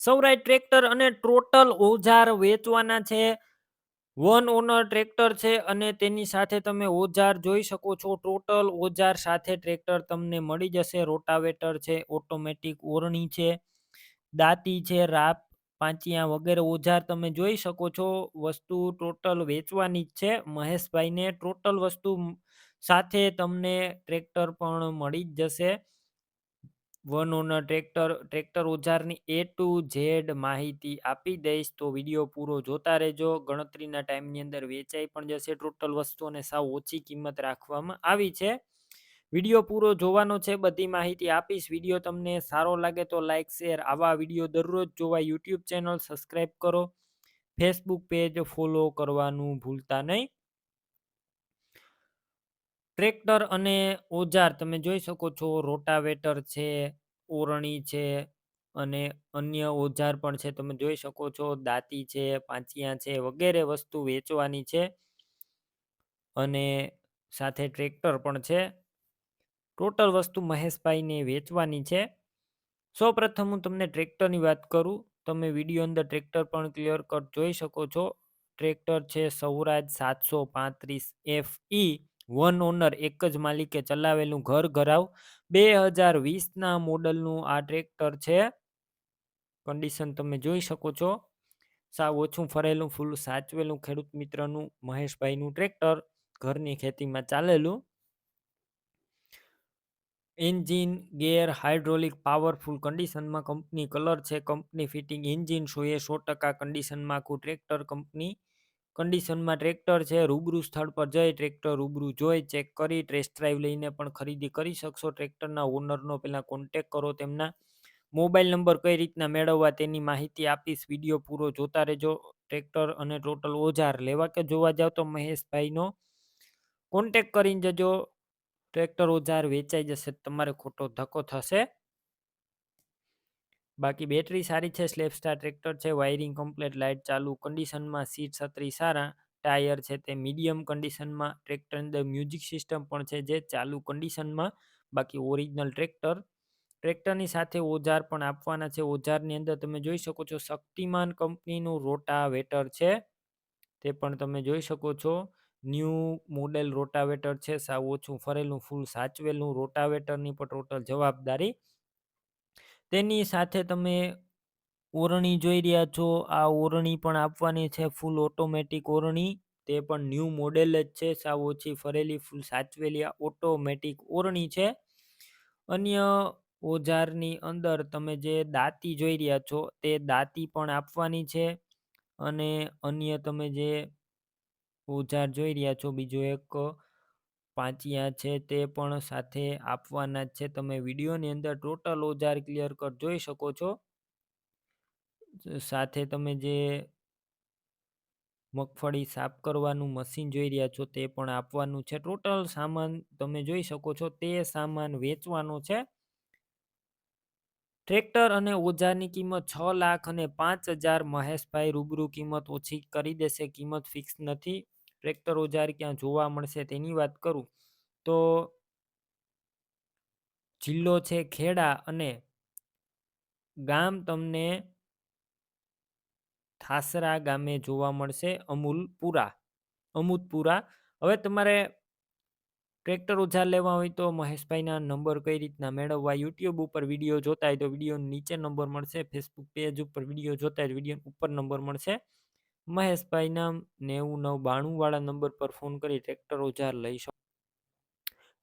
સૌરાય tractor અને total ઓજાર વેચવાના છે. વન ઓનર ટ્રેક્ટર છે અને તેની સાથે તમે ઓજાર જોઈ શકો છો. ટોટલ ઓજાર સાથે ટ્રેક્ટર તમને મળી જશે. રોટાવેટર છે, ઓટોમેટિક ઓરણી છે, દાંતી છે, રાપ, પાંચિયા વગેરે ઓજાર તમે જોઈ શકો છો. વસ્તુ ટોટલ વેચવાની જ છે. મહેશભાઈને ટોટલ વસ્તુ સાથે તમને ટ્રેક્ટર પણ મળી જ જશે. વન ઓનર ટ્રેક્ટર ટ્રેક્ટર ઓજારની એ ટુ ઝેડ માહિતી આપી દઈશ, તો વીડિયો પૂરો જોતા રહેજો. ગણતરીના ટાઈમની અંદર વેચાઈ પણ જશે. ટોટલ વસ્તુ અને સાવ ઓછી કિંમત રાખવામાં આવી છે. વીડિયો પૂરો જોવાનો છે, બધી માહિતી આપીશ. વીડિયો તમને સારો લાગે તો લાઇક શેર, આવા વીડિયો દરરોજ જોવા યુટ્યુબ ચેનલ સબસ્ક્રાઈબ કરો. ફેસબુક પેજ ફોલો કરવાનું ભૂલતા નહીં. ટ્રેક્ટર અને ઓજાર તમે જોઈ શકો છો, રોટાવેટર છે, ઓરણી છે અને અન્ય ઓજાર પણ છે. તમે જોઈ શકો છો, દાંતી છે, પાંચિયા છે, વગેરે વસ્તુ વેચવાની છે અને સાથે ટ્રેક્ટર પણ છે. ટોટલ વસ્તુ મહેશભાઈને વેચવાની છે. સૌપ્રથમ હું તમને ટ્રેક્ટરની વાત કરું. તમે વીડિયો અંદર ટ્રેક્ટર પણ ક્લિયર કટ જોઈ શકો છો. ટ્રેક્ટર છે સૌરાજ સાતસો પાંત્રીસ એફ ઈ વન ઓનર એક જ માલિકે ચલાવેલું ઘર ઘરાવ. બે હજાર વીસના મોડલનું આ ટ્રેક્ટર છે. કન્ડિશન તમે જોઈ શકો છો. સાવ ઓછું ફરેલું ફૂલ સાચવેલું ખેડૂત મિત્રનું મહેશભાઈનું ટ્રેક્ટર ઘરની ખેતીમાં ચાલેલું. એન્જિન ગેર હાઇડ્રોલિક પાવરફુલ કન્ડિશનમાં કંપની કલર છે. કંપની ફિટિંગ એન્જિન સો એ સો ટકા કન્ડિશનમાં આખું ટ્રેક્ટર કંપની કન્ડિશનમાં ટ્રેક્ટર છે, રૂબરૂ સ્થળ પર જઈ ટ્રેક્ટર રૂબરૂ જોઈ ચેક કરી ટેસ્ટ ડ્રાઈવ લઈને પણ ખરીદી કરી શકશો. ટ્રેક્ટરના ઓનરનો પહેલાં કોન્ટેક કરો તેમના. મોબાઈલ નંબર કઈ રીતના મેળવવા તેની માહિતી આપીશ. વીડિયો પૂરો જોતા રહેજો. ટ્રેક્ટર અને ટોટલ ઓજાર લેવા કે જોવા જાવ તો મહેશભાઈનો કોન્ટેક કરીને જજો. ટ્રેક્ટર ઓજાર વેચાઈ જશે, તમારે ખોટો ધક્કો થશે. બાકી બેટરી સારી છે સ્લેપ સ્ટાર ટ્રેક્ટર છે, વાયરિંગ કમ્પ્લેટ, લાઇટ ચાલુ, કન્ડિશનમાં સીટ છત્રી સારા, ટાયર છે તે મીડિયમ કન્ડિશનમાં ટ્રેક્ટર અંદર મ્યુઝિક સિસ્ટમ પણ છે જે ચાલુ કન્ડિશનમાં, બાકી ઓરિજિનલ ટ્રેક્ટર. ટ્રેક્ટરની સાથે ઓજાર પણ આપવાના છે, ઓજારની અંદર તમે જોઈ શકો છો શક્તિમાન કંપનીનું રોટાવેટર છે, તે પણ તમે જોઈ શકો છો. ન્યૂ મોડેલ રોટાવેટર છે સાવ ઓછું ફરેલું, ફૂલ સાચવેલું રોટાવેટરની પણ ટોટલ જવાબદારી તેની સાથે તમે ઓરણી જોઈ રહ્યા છો. આ ઓરણી પણ આપવાની છે ફૂલ ઓટોમેટિક ઓરણી. તે પણ ન્યૂ મોડેલ જ છે. સાવ ઓછી ફરેલી ફૂલ સાચવેલી, આ ઓટોમેટિક ઓરણી છે. અન્ય ઓજારની અંદર તમે જે દાંતી જોઈ રહ્યા છો, તે દાંતી પણ આપવાની છે. અને અન્ય તમે જે ઓજાર જોઈ રહ્યા છો, બીજો એક પાંચિયા છે તે પણ સાથે આપવાના જ છે. તમે વિડીયોની અંદર ટોટલ ઓજાર ક્લિયર કટ જોઈ શકો છો. સાથે તમે જે મગફળી સાફ કરવાનું મશીન જોઈ રહ્યા છો તે પણ આપવાનું છે. ટોટલ સામાન તમે જોઈ શકો છો તે સામાન વેચવાનો છે. ટ્રેક્ટર અને ઓજારની કિંમત છ લાખ અને પાંચ હજાર મહેશભાઈ રૂબરૂ કિંમત ઓછી કરી દેશે. કિંમત ફિક્સ નથી. ટ્રેક્ટર ઓજાર ક્યાં જોવા મળશે તેની વાત કરું, તો જિલ્લો છે ખેડા અને ગામ તમને થાસરા ગામે જોવા મળશે અમૂલપુરા અમૂદપુરા હવે તમારે ટ્રેક્ટર ઓજાર લેવા હોય તો મહેશભાઈના નંબર કઈ રીતના મેળવવા, યુટ્યુબ ઉપર વીડિયો જોતા હોય તો વીડિયો નીચે નંબર મળશે, ફેસબુક પેજ ઉપર વીડિયો જોતા હોય વીડિયો ઉપર નંબર મળશે. મહેશભાઈના નેવું નવ બાણુંવાળા નંબર પર ફોન કરી ટ્રેક્ટર ઓજાર લઈ શકો.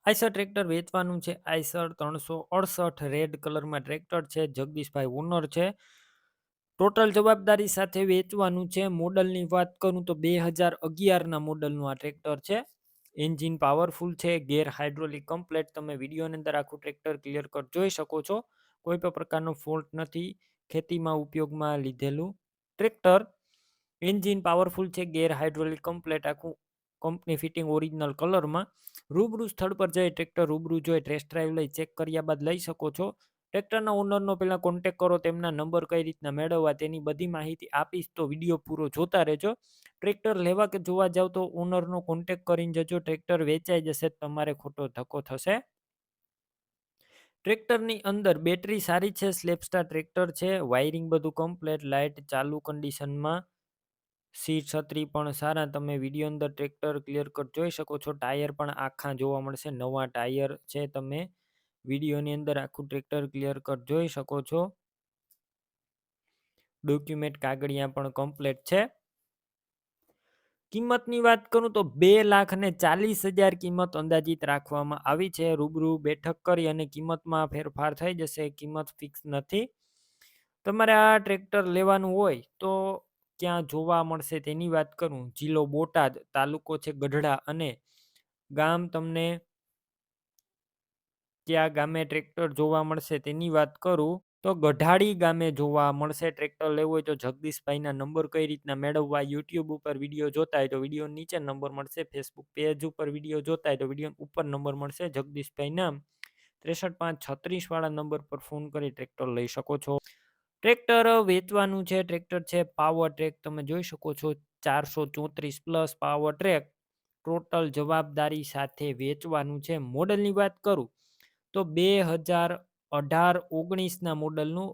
આઈસર ટ્રેક્ટર વેચવાનું છે. આઈસર ત્રણસો અડસઠ રેડ કલરમાં ટ્રેક્ટર છે. જગદીશભાઈ ઓનર છે. ટોટલ જવાબદારી સાથે વેચવાનું છે. મોડલની વાત કરું તો બે હજાર અગિયારના મોડલનું આ ટ્રેક્ટર છે. એન્જિન પાવરફુલ છે. ગેર હાઇડ્રોલિક કમ્પ્લેટ તમે વિડીયોની અંદર આખું ટ્રેક્ટર ક્લિયર કટ જોઈ શકો છો. કોઈ પણ પ્રકારનો ફોલ્ટ નથી. ખેતીમાં ઉપયોગમાં લીધેલું ટ્રેક્ટર એન્જિન પાવરફુલ છે, ગેર હાઇડ્રોલિક, કમ્પ્લેટ આખું કંપની ફિટિંગ ઓરિજિનલ કલરમાં. રૂબરૂ સ્થળ પર જઈ ટ્રેક્ટર રૂબરૂ જોઈ ટેસ્ટ ડ્રાઈવ લઈ ચેક કર્યા બાદ લઈ શકો છો. ટ્રેક્ટરના ઓનરનો પહેલાં કોન્ટેક કરો, તેમના નંબર કઈ રીતના મેળવવા તેની બધી માહિતી આપીશ તો વીડિયો પૂરો જોતા રહેજો. ટ્રેક્ટર લેવા કે જોવા જાવ તો ઓનરનો કોન્ટેક કરીને જજો, ટ્રેક્ટર વેચાઈ જશે, તમારે ખોટો ધક્કો થશે. ટ્રેક્ટરની અંદર બેટરી સારી છે સ્લેપસ્ટાર ટ્રેક્ટર છે, વાયરિંગ બધું કમ્પ્લેટ, લાઇટ, ચાલુ કન્ડિશનમાં. સીટ છત્રી પણ સારા, તમે વીડિયો અંદર ટ્રેક્ટર ક્લિયર કટ જોઈ શકો છો. ટાયર પણ આખા જોવા મળશે, નવા ટાયર છે, તમે વિડીયોની અંદર આખું ટ્રેક્ટર ક્લિયર કટ જોઈ શકો છો. ડોક્યુમેન્ટ કાગળિયા પણ કમ્પ્લેટ છે. કિંમતની વાત કરું તો બે લાખ ને ચાલીસ હજાર કિંમત અંદાજિત રાખવામાં આવી છે. રૂબરૂ બેઠક કરી અને કિંમતમાં ફેરફાર થઈ જશે, કિંમત ફિક્સ નથી. તમારે આ ટ્રેક્ટર લેવાનું હોય તો ક્યાં જોવા મળશે તેની વાત કરું? જિલ્લો બોટાદ, તાલુકો છે ગઢડા અને ગામ તમને ક્યાં ગામે ટ્રેક્ટર જોવા મળશે તેની વાત કરું? તો ગઢાડી ગામે જોવા મળશે ટ્રેક્ટર લેવું હોય તો જગદીશભાઈના નંબર કઈ રીતના મેળવવા? યુટ્યુબ ઉપર વીડિયો જોતા હોય તો વીડિયો નીચે નંબર મળશે, ફેસબુક પેજ ઉપર વીડિયો જોતા હોય તો વીડિયો ઉપર નંબર મળશે, જગદીશભાઈના ત્રેસઠ પાંચ છત્રીસ વાળા નંબર પર ફોન કરી ટ્રેક્ટર લઈ શકો છો. ટ્રેક્ટર વેચવાનું છે, ટ્રેક્ટર છે, પાવર ટ્રેક તમે જોઈ શકો છો, ચારસો ચોત્રીસ પ્લસ પાવર ટ્રેક ટોટલ જવાબદારી સાથે વેચવાનું છે. મોડલની વાત કરું તો બે હજાર અઢાર ઓગણીસના મોડલનું,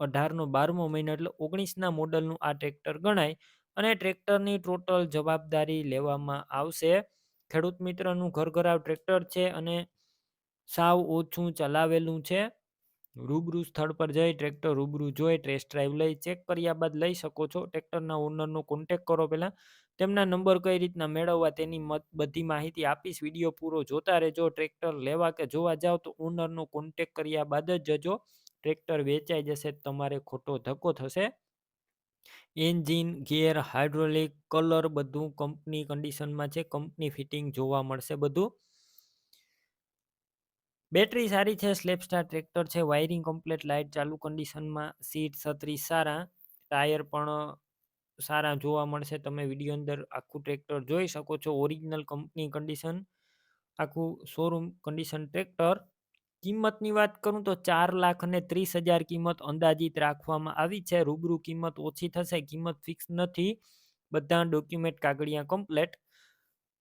અઢારનો બારમો મહિનો એટલે ઓગણીસના મોડલનું આ ટ્રેક્ટર ગણાય અને ટ્રેક્ટરની ટોટલ જવાબદારી લેવામાં આવશે. ખેડૂત મિત્રનું ઘર ઘરાવ ટ્રેક્ટર છે અને સાવ ઓછું ચલાવેલું છે. રૂબરૂ સ્થળ પર જઈ ટ્રેક્ટર રૂબરૂ જોઈ ટેસ્ટ ડ્રાઈવ લઈ ચેક કર્યા બાદ લઈ શકો છો. ટ્રેક્ટરના ઓનરનો કોન્ટેક કરો પહેલાં. તેમના નંબર કઈ રીતના મેળવવા તેની બધી માહિતી આપીશ. વીડિયો પૂરો જોતા રહેજો. ટ્રેક્ટર લેવા કે જોવા જાઓ તો ઓનરનો કોન્ટેક કર્યા બાદ જ જજો. ટ્રેક્ટર વેચાઈ જશે તમારે ખોટો ધક્કો થશે. એન્જિન ગિયર હાઇડ્રોલિક કલર બધું કંપની કન્ડિશનમાં છે. કંપની ફિટિંગ જોવા મળશે બધું. બેટરી સારી છે સ્લેપસ્ટાર ટ્રેક્ટર છે, વાયરિંગ કમ્પ્લીટ, લાઇટ ચાલુ કન્ડિશનમાં, સીટ છત્રી સારા, ટાયર પણ સારા જોવા મળશે. તમે વીડિયો અંદર આખું ટ્રેક્ટર જોઈ શકો છો. ઓરિજિનલ કંપની કન્ડિશન, આખું શોરૂમ કન્ડિશન ટ્રેક્ટર. કિંમતની વાત કરું તો ચાર લાખ અને ત્રીસ હજાર કિંમત અંદાજિત રાખવામાં આવી છે. રૂબરૂ કિંમત ઓછી થશે, કિંમત ફિક્સ નથી. બધા ડોક્યુમેન્ટ કાગળિયા કમ્પ્લેટ.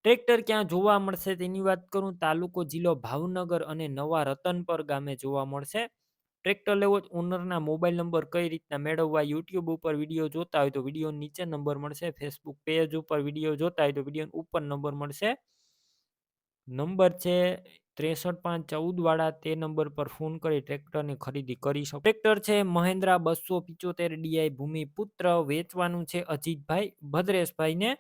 ટ્રેક્ટર ક્યાં જોવા મળશે તેની વાત કરું? તાલુકો જિલ્લો ભાવનગર અને નવા રતનપર ગામે જોવા મળશે. ટ્રેક્ટર લેવો ઓનરના મોબાઈલ નંબર કઈ રીતના મેળવવા? યુટ્યુબ ઉપર વીડિયો જોતા હોય તો વીડિયો નીચે નંબર મળશે. ફેસબુક પેજ ઉપર વીડિયો જોતા હોય તો વીડિયો ઉપર નંબર મળશે. નંબર છે ત્રેસઠ પાંચ ચૌદ વાળા. તે નંબર પર ફોન કરી ટ્રેક્ટરની ખરીદી કરી શકો. ટ્રેક્ટર છે મહેન્દ્રા બસો પિચોતેર ડીઆઈ ભૂમિપુત્ર. વેચવાનું છે અજીતભાઈ ભદ્રેશભાઈને.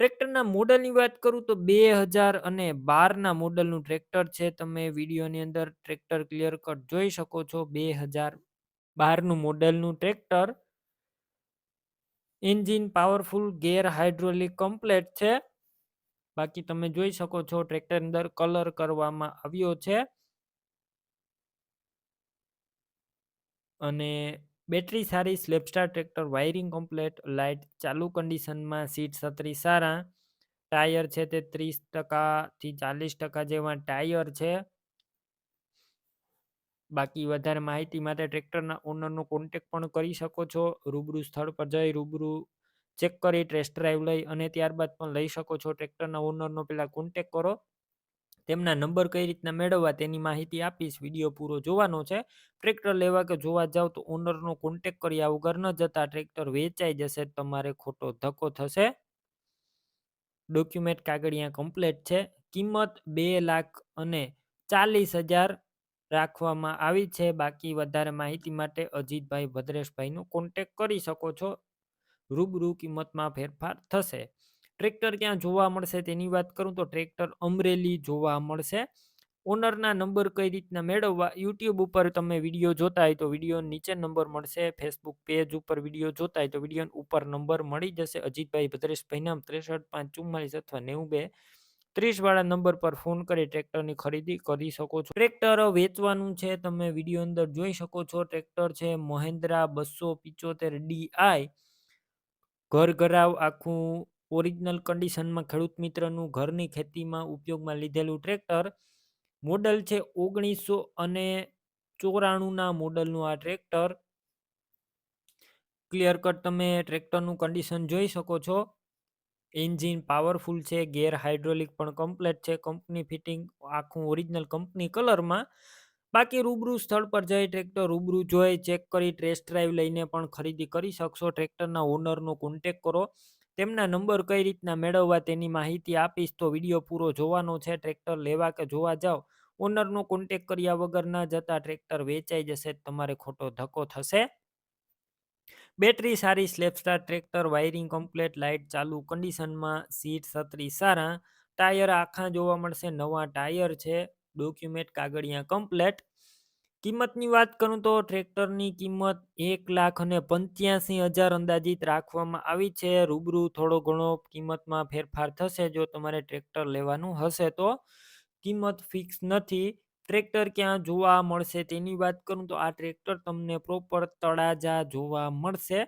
ટ્રેક્ટરના મોડલની વાત કરું તો બે હજાર અને બારના મોડલનું ટ્રેક્ટર છે. તમે વિડીયોની અંદર ટ્રેક્ટર ક્લિયર કટ જોઈ શકો છો. બે હજાર બારનું મોડલનું tractor. Engine powerful, gear hydraulic, complete છે. બાકી તમે જોઈ શકો છો ટ્રેક્ટર અંદર કલર કરવામાં આવ્યો છે. અને બેટરી સારી self start tractor, wiring complete, light, ચાલુ કન્ડિશનમાં સીટ છત્રી સારા, ટાયર છે તે ત્રીસ ટકાથી ચાલીસ ટકા જેવા ટાયર છે. બાકી વધારે માહિતી માટે ટ્રેક્ટરના ઓનરનો કોન્ટેક પણ કરી શકો છો. રૂબરૂ સ્થળ પર જઈ રૂબરૂ ચેક કરી ટેસ્ટ ડ્રાઈવ લઈ અને ત્યારબાદ પણ લઈ શકો છો. ટ્રેક્ટરના ઓનરનો પહેલાં કોન્ટેક કરો. તેમના નંબર કઈ રીતના મેળવવા તેની માહિતી આપીશ. વીડિયો પૂરો જોવાનો છે. ટ્રેક્ટર લેવા કે જોવા જાવ તો ઓનરનો કોન્ટેક કર્યા વગર ન જતા ટ્રેક્ટર વેચાઈ જશે, તમારે ખોટો ધક્કો થશે. ડોક્યુમેન્ટ કાગળિયા કમ્પ્લેટ છે. કિંમત બે લાખ અને ચાલીસ હજાર રાખવામાં આવી છે. બાકી વધારે માહિતી માટે અજીતભાઈ ભદ્રેશભાઈનો કોન્ટેક કરી શકો છો. રૂબરૂ કિંમતમાં ફેરફાર થશે. ટ્રેક્ટર ક્યાં જોવા મળશે તેની વાત કરું તો ટ્રેક્ટર અમરેલી જોવા મળશે. ઓનરના નંબર કઈ રીતના મેળવવા યુટ્યુબ ઉપર તમે વીડિયો જોતા હોય તો વીડિયો નીચે નંબર મળશે, ફેસબુક પેજ ઉપર વીડિયો જોતા હોય તો વીડિયો ઉપર નંબર મળી જશે. અજીતભાઈ ભદ્રેશભાઈ નામ ત્રેસઠ પાંચ ચુમ્માલીસ અથવા નેવું બે ત્રીસ વાળા નંબર પર ફોન કરી ટ્રેક્ટરની ખરીદી કરી શકો છો. ટ્રેક્ટર વેચવાનું છે તમે વીડિયો અંદર જોઈ શકો છો. ટ્રેક્ટર છે મહેન્દ્રા બસો પિચોતેર ડીઆઈ ઘર ઘરાવ આખું ઓરિજિનલ કન્ડિશનમાં ખેડૂત મિત્રનું ઘરની ખેતીમાં ઉપયોગમાં લીધેલું ટ્રેક્ટર મોડલ છે ઓગણીસો અને ચોરાણુંના મોડલનું આ ટ્રેક્ટર. ક્લિયર કટ તમે ટ્રેક્ટરનું કન્ડિશન જોઈ શકો છો. એન્જિન પાવરફુલ છે ગેર હાઇડ્રોલિક પણ કમ્પ્લેટ છે કંપની ફિટિંગ આખું ઓરિજિનલ કંપની કલરમાં બાકી રૂબરૂ સ્થળ પર જઈ ટ્રેક્ટર રૂબરૂ જોઈ ચેક કરી ટેસ્ટ ડ્રાઈવ લઈને પણ ખરીદી કરી શકશો. ટ્રેક્ટરના ઓનરનો કોન્ટેક કરો. તેમના નંબર કઈ રીતના મેળવવા તેની માહિતી આપીશ તો વીડિયો પૂરો જોવાનો છે. ટ્રેક્ટર લેવા કે જોવા જાઓ? ઓનરનો કોન્ટેક કર્યા વગર ના જતા ટ્રેક્ટર વેચાઈ જશે તમારે ખોટો ધક્કો થશે? બેટરી સારી self start tractor, wiring complete, light ચાલુ, કન્ડિશનમાં સીટ છત્રી સારા, ટાયર આખા જોવા મળશે, નવા ટાયર છે, ડોક્યુમેન્ટ કાગળિયા કમ્પ્લેટ કિંમતની વાત કરું તો ટ્રેક્ટરની કિંમત એક લાખ અને પંચ્યાસી હજાર અંદાજિત રાખવામાં આવી છે. રૂબરૂ થોડો ઘણો કિંમતમાં ફેરફાર થશે જો તમારે ટ્રેક્ટર લેવાનું હશે તો કિંમત ફિક્સ નથી. ટ્રેક્ટર ક્યાં જોવા મળશે તેની વાત કરું તો આ ટ્રેક્ટર તમને પ્રોપર તળાજા જોવા મળશે.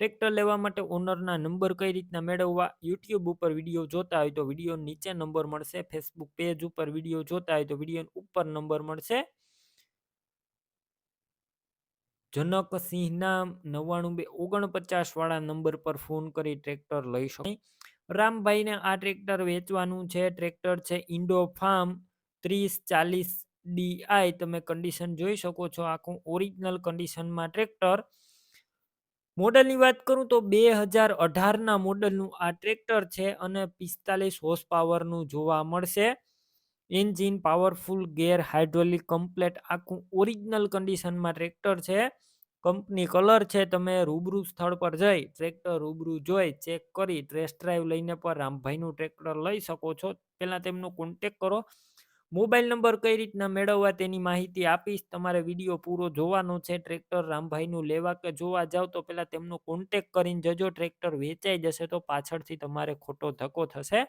ટ્રેક્ટર લેવા માટે ઓનરના નંબર કઈ રીતના મેળવવા? યુટ્યુબ ઉપર વીડિયો જોતા હોય તો વીડિયો નીચે નંબર મળશે. ફેસબુક પેજ ઉપર વીડિયો જોતા હોય તો વીડિયો ઉપર નંબર મળશે. જનકસિંહના નવ્વાણું બે ઓગણપચાસ વાળા નંબર પર ફોન કરી ટ્રેક્ટર લઈ શકો રામભાઈને આ ટ્રેક્ટર વેચવાનું છે. ટ્રેક્ટર છે ઇન્ડો ફાર્મ ત્રીસ ચાલીસ ડીઆઈ. તમે કન્ડિશન જોઈ શકો છો આખું ઓરિજિનલ કન્ડિશનમાં ટ્રેક્ટર. મોડલની વાત કરું તો બે હજાર અઢારના મોડલનું આ ટ્રેક્ટર છે અને પિસ્તાલીસ હોર્સ પાવરનું જોવા મળશે. Engine powerful, gear hydraulic, complete આખું ઓરિજિનલ કન્ડિશનમાં ટ્રેક્ટર છે. કંપની કલર છે, તમે રૂબરૂ સ્થળ પર જઈ ટ્રેક્ટર રૂબરૂ જોઈ, ચેક કરી, ટેસ્ટ ડ્રાઈવ લઈને પણ રામભાઈનું ટ્રેક્ટર લઈ શકો છો. પહેલાં તેમનો કોન્ટેક કરો. મોબાઈલ નંબર કઈ રીતના મેળવવા તેની માહિતી આપીશ. તમારે વીડિયો પૂરો જોવાનો છે, ટ્રેક્ટર રામભાઈનું લેવા કે જોવા જાવ તો પહેલાં તેમનો કોન્ટેક કરીને જજો, ટ્રેક્ટર વેચાઈ જશે તો પાછળથી તમારે ખોટો ધક્કો થશે.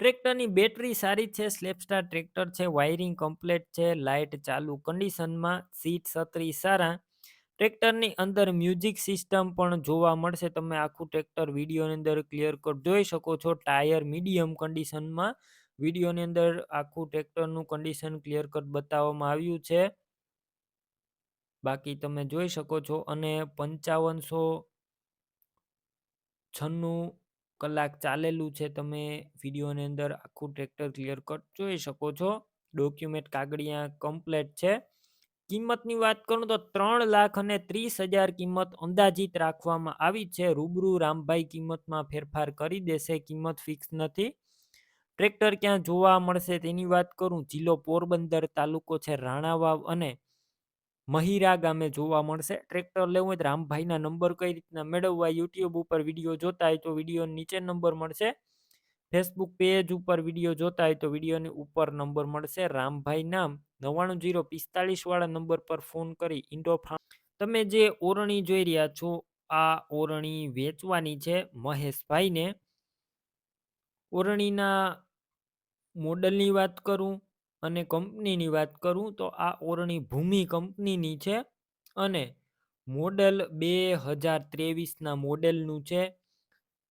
ટ્રેક્ટરની બેટરી સારી છે, સ્લેપસ્ટાર ટ્રેક્ટર છે, વાયરિંગ કમ્પ્લેટ છે, લાઇટ ચાલુ, કન્ડિશનમાં સીટ છત્રી સારા. ટ્રેક્ટરની અંદર મ્યુઝિક સિસ્ટમ પણ જોવા મળશે, તમે આખું ટ્રેક્ટર વિડીયોની અંદર ક્લિયર કટ જોઈ શકો છો, ટાયર મીડિયમ કન્ડિશનમાં વિડીયોની અંદર આખું ટ્રેક્ટરનું કન્ડિશન ક્લિયર કટ બતાવવામાં આવ્યું છે. બાકી તમે જોઈ શકો છો, અને પંચાવનસો છન્નું કલાક ચાલેલું છે, તમે વિડીયોની અંદર આખું ટ્રેક્ટર ક્લિયર કટ જોઈ શકો છો. ડોક્યુમેન્ટ કાગળિયા કમ્પ્લેટ છે. કિંમતની વાત કરું તો ત્રણ લાખ અને ત્રીસ હજાર કિંમત અંદાજિત રાખવામાં આવી છે. રૂબરૂ રામભાઈ કિંમતમાં ફેરફાર કરી દેશે, કિંમત ફિક્સ નથી. ટ્રેક્ટર ક્યાં જોવા મળશે તેની વાત કરું. જિલ્લો પોરબંદર તાલુકો છે, રાણાવાવ અને મહિરા ગામે જોવા મળશે. ટ્રેક્ટર લેવું હોય તો રામભાઈના નંબર કઈ રીતના મેળવવા યુટ્યુબ ઉપર વીડિયો જોતા હોય તો વીડિયો નીચે નંબર મળશે. ફેસબુક પેજ ઉપર વીડિયો જોતા હોય તો વિડીયોની ઉપર નંબર મળશે. રામભાઈ નામ નવ્વાણું જીરો પિસ્તાલીસ વાળા નંબર પર ફોન કરી ઇન્ડો ફાર્મ તમે જે ઓરણી જોઈ રહ્યા છો, આ ઓરણી વેચવાની છે મહેશભાઈને. ઓરણીના મોડલની વાત કરું અને કંપનીની વાત કરું તો આ ઓરણી ભૂમિ કંપનીની છે અને મોડલ બે હજાર ત્રેવીસના મોડેલનું છે.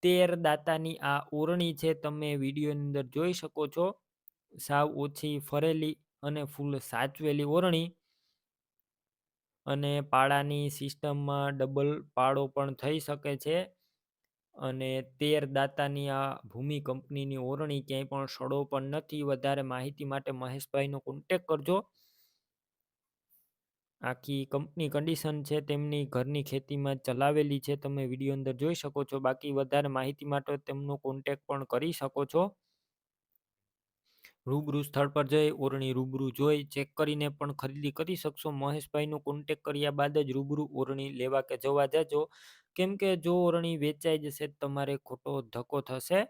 તેર દાતાની આ ઓરણી છે તમે વિડીયોની અંદર જોઈ શકો છો. સાવ ઓછી ફરેલી અને ફૂલ સાચવેલી ઓરણી. અને પાળાની સિસ્ટમમાં ડબલ પાળો પણ થઈ શકે છે. અને તેર દાતાની આ ભૂમિ કંપનીની ઓરણી ક્યાંય પણ સડો પણ નથી. વધારે માહિતી માટે મહેશભાઈનો કોન્ટેક કરજો. આખી કંપની કન્ડિશન છે તેમની, ઘરની ખેતીમાં ચલાવેલી છે. તમે વીડિયો અંદર જોઈ શકો છો. બાકી વધારે માહિતી માટે તેમનો કોન્ટેક પણ કરી શકો છો. રૂબરૂ સ્થળ પર જઈ ઓરણી રૂબરૂ જોઈ, ચેક કરીને પણ ખરીદી કરી શકશો. મહેશભાઈનો કોન્ટેક કર્યા બાદ જ રૂબરૂ ઓરણી લેવા કે જવા જજો. કેમ કે જો ઓરણી વેચાઈ જશે તમારે ખોટો ધક્કો થશે.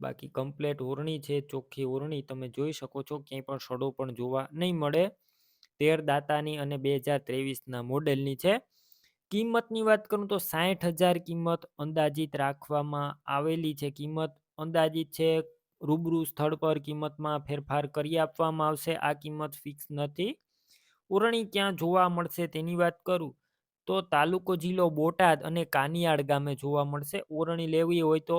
બાકી કમ્પ્લેટ ઓરણી છે, ચોખ્ખી ઓરણી તમે જોઈ શકો છો, ક્યાંય પણ સડો પણ જોવા નહીં મળે. તેર દાતાની અને બે હજાર ત્રેવીસના મોડેલની છે. કિંમતની વાત કરું તો સાઠ હજાર કિંમત અંદાજિત રાખવામાં આવેલી છે. કિંમત અંદાજિત છે રૂબરૂ સ્થળ પર કિંમતમાં ફેરફાર કરી આપવામાં આવશે. આ કિંમત ફિક્સ નથી. ઉરણી ક્યાં જોવા મળશે તેની વાત કરું. તો તાલુકો જિલ્લો બોટાદ અને કાનિયાળ ગામે જોવા મળશે. ઓરણી લેવી હોય તો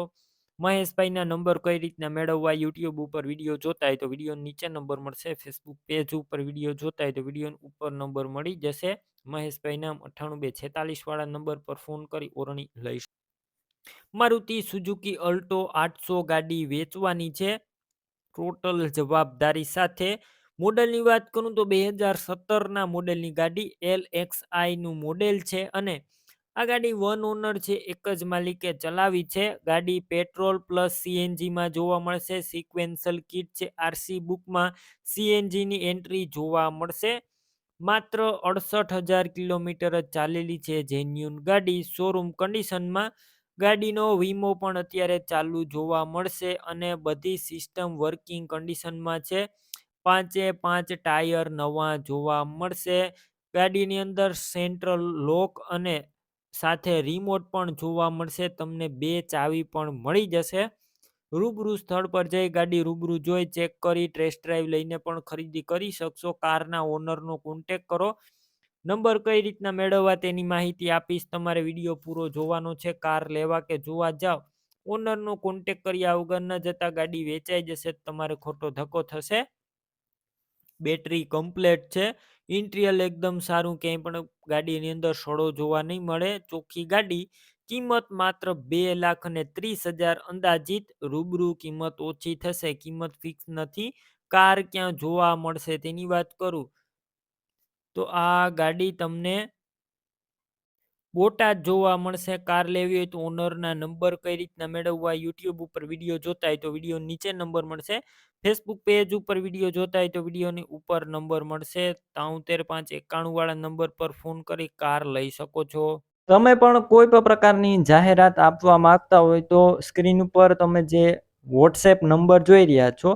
મહેશભાઈના નંબર કઈ રીતના મેળવવા, યુટ્યુબ ઉપર વીડિયો જોતા હોય તો વીડિયો નીચે નંબર મળશે. ફેસબુક પેજ ઉપર વીડિયો જોતા હોય તો વીડિયો ઉપર નંબર મળી જશે. મહેશભાઈ નામ અઠ્ઠાણું બે છેતાલીસ વાળા નંબર પર ફોન કરી ઓરણી લઈશ. મારુતિ સુઝુકી અલ્ટો આઠસો ગાડી વેચવાની છે. ટોટલ જવાબદારી સાથે મોડલની વાત કરું તો બે હજાર સત્તરના મોડેલની ગાડી એલ એક્સ આઈનું મોડેલ છે અને આ ગાડી વન ઓનર છે, એક જ માલિકે ચલાવી છે. ગાડી પેટ્રોલ પ્લસ સીએનજીમાં જોવા મળશે સિક્વેન્સલ કિટ છે, આરસી બુકમાં સીએનજીની એન્ટ્રી જોવા મળશે. માત્ર અડસઠ હજાર કિલોમીટર જ ચાલેલી છે જેન્યુન ગાડી. શોરૂમ કન્ડિશનમાં ગાડીનો વીમો પણ અત્યારે ચાલુ જોવા મળશે અને બધી સિસ્ટમ વર્કિંગ કન્ડિશનમાં છે. પાંચે પાંચ ટાયર નવા જોવા મળશે. ગાડીની અંદર સેન્ટ્રલ લોક અને સાથે રિમોટ પણ જોવા મળશે. તમને બે ચાવી પણ મળી જશે. રૂબરૂ સ્થળ પર જઈ ગાડી રૂબરૂ જોઈ, ચેક કરી ટેસ્ટ ડ્રાઈવ લઈને પણ ખરીદી કરી શકશો. કારના ઓનરનો કોન્ટેક કરો. નંબર કઈ રીતના મેળવવા તેની માહિતી આપીશ, તમારે વીડિયો પૂરો જોવાનો છે, કાર લેવા કે જોવા જાઓ ઓનરનો કોન્ટેક કર્યા વગર ન જતા ગાડી વેચાઈ જશે, તમારે ખોટો ધક્કો થશે. બેટરી કમ્પ્લેટ છે ઇન્ટિરિયલ એકદમ સારું, ક્યાંય પણ ગાડીની અંદર સડો જોવા નહીં મળે. ચોખ્ખી ગાડી, કિંમત માત્ર બે લાખ અને ત્રીસ હજાર અંદાજિત, રૂબરૂ કિંમત ઓછી થશે, કિંમત ફિક્સ નથી. કાર ક્યાં જોવા મળશે તેની વાત કરું. તો આ ગાડી તમને બોટાદ જોવા મળશે. કાર લેવી હોય તો ઓનરના નંબર કઈ રીતના મેળવવા યુટ્યુબ ઉપર વીડિયો જોતા હોય તો વીડિયો નીચે નંબર મળશે. ફેસબુક પેજ ઉપર વીડિયો જોતા હોય તો વિડીયોની ઉપર નંબર મળશે. તાઉતેર પાંચ એકાણું વાળા નંબર પર ફોન કરી કાર લઈ શકો છો. તમે પણ કોઈ પણ પ્રકારની જાહેરાત આપવા માંગતા હોય તો સ્ક્રીન ઉપર તમે જે વોટ્સએપ નંબર જોઈ રહ્યા છો